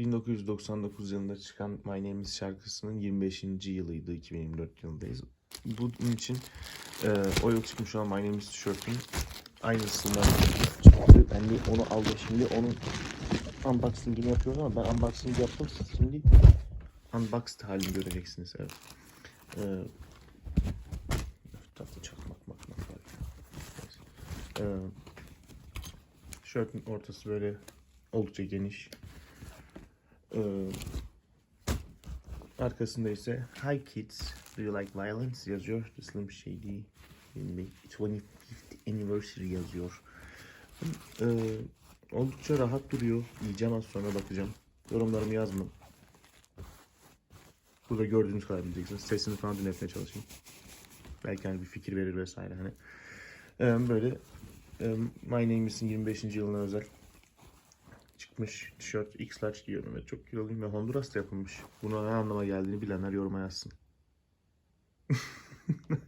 1999 yılında çıkan My Name Is şarkısının 25. yılıydı. 2024 yılındayız. Bunun için e, o yıl çıkmış olan My Name Is tişörtün aynısından çıktı. Ben de onu aldım şimdi. Onun unboxing'ini yapıyoruz ama ben unboxing yaptım. Şimdi unboxed halini göreceksiniz. Evet. E. Neyse. E, tişörtün ortası böyle oldukça geniş. Ee, arkasında ise Hi kids, do you like violence yazıyor. The Slim Shady 25th anniversary yazıyor. Ee, oldukça rahat duruyor. Yiyeceğim az sonra bakacağım. Yorumlarımı yazma. Burada gördüğünüz kadar bileceksiniz. Sesini falan dinletmeye çalışayım. Belki hani bir fikir verir vesaire hani. Ee, böyle e, My Name Is'in 25. yılına özel çıkmış tişört X large giyiyorum ve çok kiloluyum ve Honduras'ta yapılmış. Buna ne anlama geldiğini bilenler yoruma yazsın.